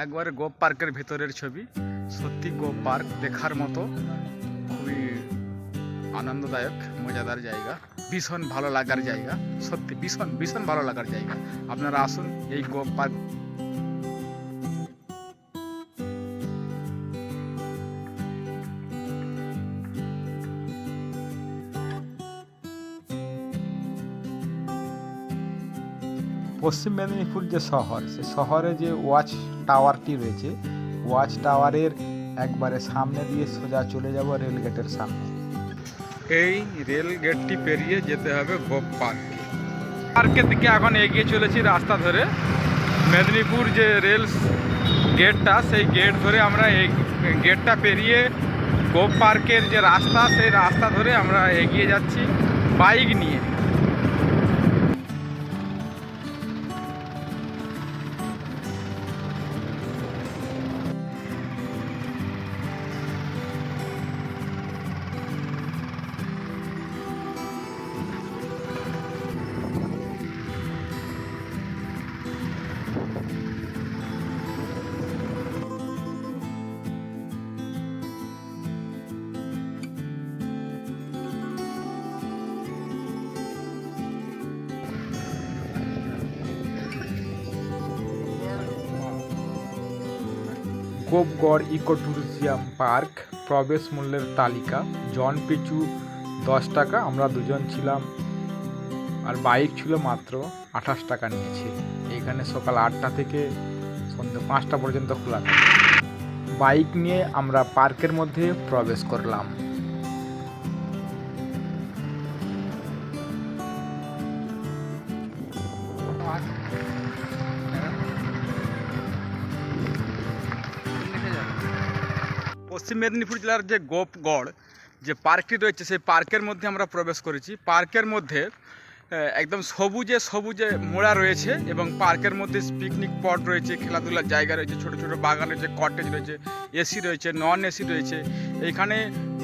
একবারে গোপ পার্কের ভেতরের ছবি। সত্যি গোপ পার্ক দেখার মতো, খুবই আনন্দদায়ক, মজাদার জায়গা, ভীষণ ভালো লাগার জায়গা, সত্যি ভীষণ ভীষণ ভালো লাগার জায়গা। আপনারা আসুন এই গোপ পার্ক পশ্চিম মেদিনীপুর যে শহর, সে শহরে যে ওয়াচ টাওয়ারটি রয়েছে, ওয়াচ টাওয়ারের একবারে সামনে দিয়ে সোজা চলে যাব রেল গেটের সামনে। এই রেল গেটটি পেরিয়ে যেতে হবে গোপ পার্ক। পার্কের দিকে এখন এগিয়ে চলেছি রাস্তা ধরে। মেদিনীপুর যে রেল গেটটা, সেই গেট ধরে আমরা এই গেটটা পেরিয়ে গোপ পার্কের যে রাস্তা, সেই রাস্তা ধরে আমরা এগিয়ে যাচ্ছি বাইক নিয়ে। গোপগড় ইকো ট্যুরিজিয়াম পার্ক প্রবেশ মূল্যের তালিকা। জন পিছু দশ টাকা, আমরা দুজন ছিলাম। আর বাইক ছিল মাত্র আঠাশ টাকা নিয়েছে। এখানে সকাল আটটা থেকে সন্ধ্যে পাঁচটা পর্যন্ত খোলা বাইক নিয়ে আমরা পার্কের মধ্যে প্রবেশ করলাম। পশ্চিম মেদিনীপুর জেলার যে গোপগড়, যে পার্কটি রয়েছে, সেই পার্কের মধ্যে আমরা প্রবেশ করেছি। পার্কের মধ্যে একদম সবুজে সবুজে মোড়া রয়েছে এবং পার্কের মধ্যে পিকনিক স্পট রয়েছে, খেলাধুলার জায়গা রয়েছে, ছোট ছোট বাগান রয়েছে কটেজ রয়েছে এসি রয়েছে নন এসি রয়েছে। এইখানে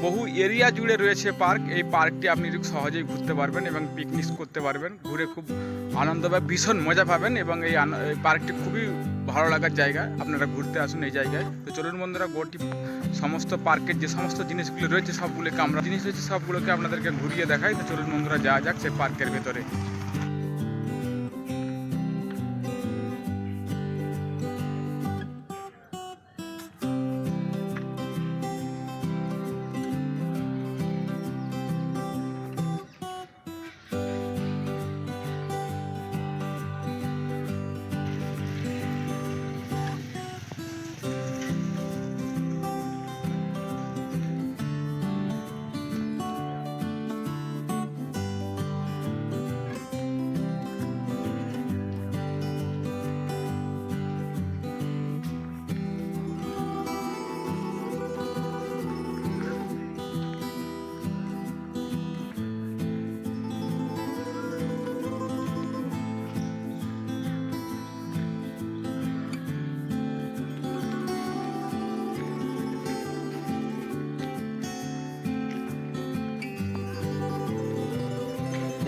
বহু এরিয়া জুড়ে রয়েছে পার্ক। এই পার্কটি আপনি সহজেই ঘুরতে পারবেন এবং পিকনিক করতে পারবেন। ঘুরে খুব আনন্দ বা ভীষণ মজা পাবেন এবং এই পার্কটি খুবই ভালো লাগার জায়গা। আপনারা ঘুরতে আসুন এই জায়গায়। তো চলুন বন্ধুরা গোটি সমস্ত পার্কের যে সমস্ত জিনিসগুলো রয়েছে সবগুলোকে আমরা জিনিস রয়েছে সবগুলোকে আপনাদেরকে ঘুরিয়ে দেখাই। তো চলুন বন্ধুরা, যাওয়া যাক সেই পার্কের ভেতরে।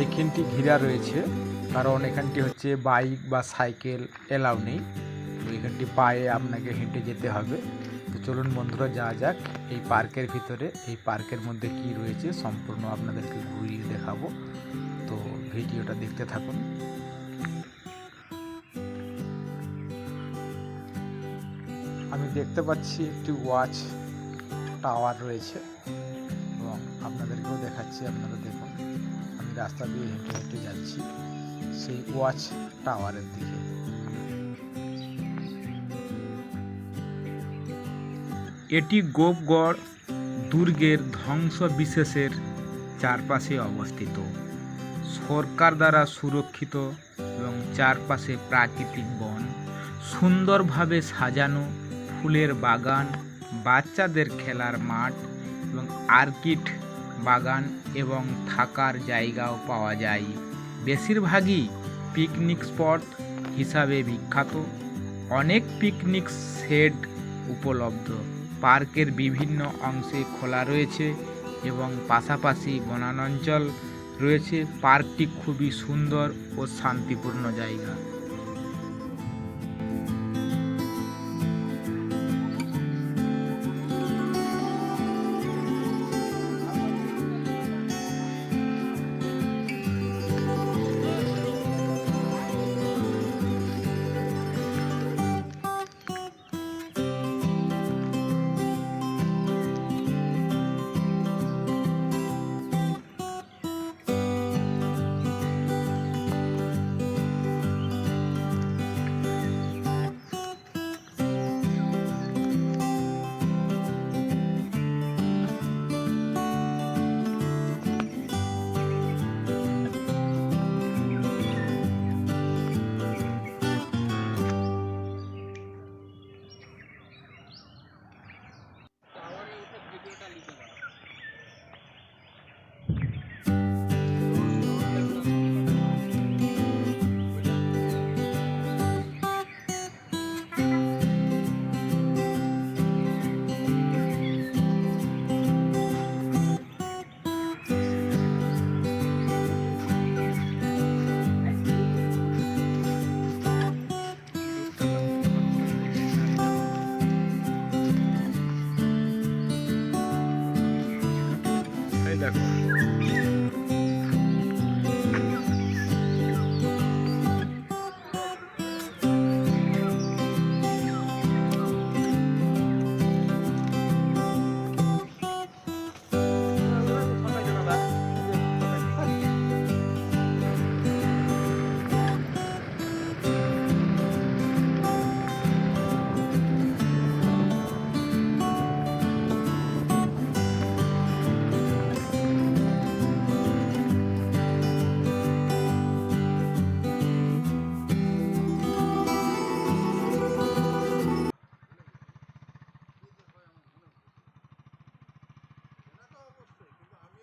এখানটি ঘিরা রয়েছে, কারণ এখানটি হচ্ছে বাইক বা সাইকেল এলাও নেই। তো এখানটি পায়ে আপনাকে হেঁটে যেতে হবে। তো চলুন বন্ধুরা, যাওয়া যাক এই পার্কের ভিতরে। এই পার্কের মধ্যে কি রয়েছে সম্পূর্ণ আপনাদেরকে ঘুরিয়ে দেখাবো। তো ভিডিওটা দেখতে থাকুন। আমি দেখতে পাচ্ছি একটি ওয়াচ টাওয়ার রয়েছে এবং আপনাদেরকেও দেখাচ্ছি, আপনারা দেখুন। রাস্তা দিয়ে হেঁটে হেঁটে যাচ্ছি, সেই ওয়াচ টাওয়ারের দিকে। এটি গোপগড় দুর্গের ধ্বংস বিশেষের চারপাশে অবস্থিত। সরকার দ্বারা সুরক্ষিত এবং চারপাশে প্রাকৃতিক বন। সুন্দরভাবে সাজানো ফুলের বাগান, বাচ্চাদের খেলার মাঠ এবং আর্কিড বাগান এবং থাকার জায়গাও পাওয়া যায়। বেশিরভাগই পিকনিক স্পট হিসাবে বিখ্যাত। অনেক পিকনিক শেড উপলব্ধ। পার্কের বিভিন্ন অংশে খোলা রয়েছে এবং পাশাপাশি বনাঞ্চল রয়েছে। পার্কটি খুবই সুন্দর ও শান্তিপূর্ণ জায়গা।